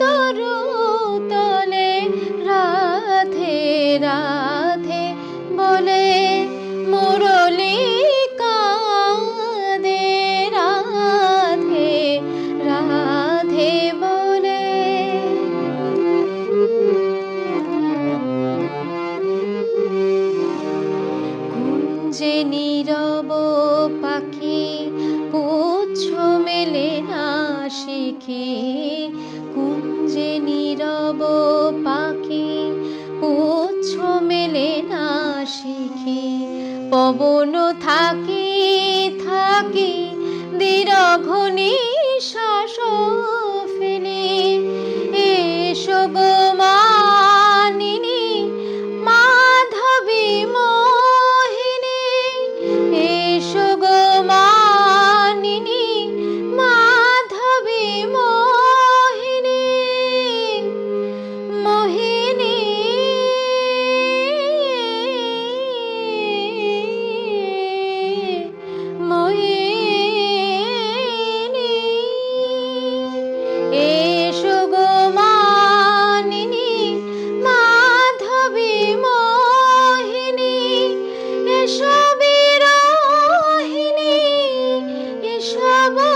তরু রাধে রাধে বলে, মুরলি কাঁদে, রাধে রাধে বলে। কুঞ্জে নীরব পাখি পুচ্ছ মেলে না শিখে যে নীরব পাখি উচ্ছ মেলে না শিখি পবন থাকে সব